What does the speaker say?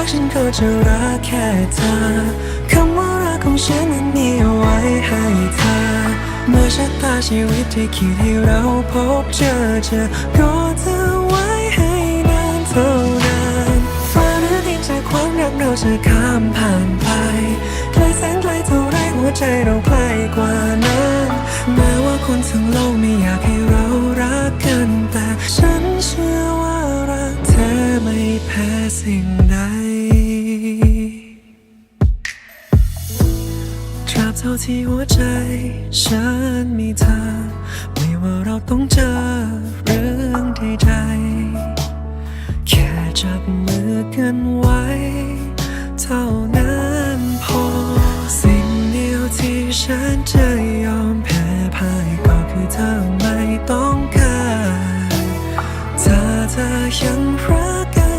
รักฉันก็จะรักแค่เธอคำว่ารักของฉันนั้นมีเอาไว้ให้เธอ เมื่อชะตาชีวิตที่คิดให้เราพบเจอเจอก็เธอไว้ให้นานเท่านานฟ้าหรือดินจากความรักเราจะข้ามผ่านไปไกลแสนไกลเท่าไรหัวใจเราใกล้กว่านั้นแม้ว่าคนทั้งโลกไม่อยากให้เรารักกันแต่ฉันเชื่อว่ารักเธอไม่แพ้ สิ่งใดตราบเท่าที่หัวใจ ฉันมีเธอ ไม่ว่าเราต้องเจอเรื่องใดๆ แค่จับมือกันไว้ เท่านั้นพอ สิ่งเดียวที่ฉันจะยอมแพ้พ่ายก็คือเธอไม่ต้องการ ถ้าเธอยังรั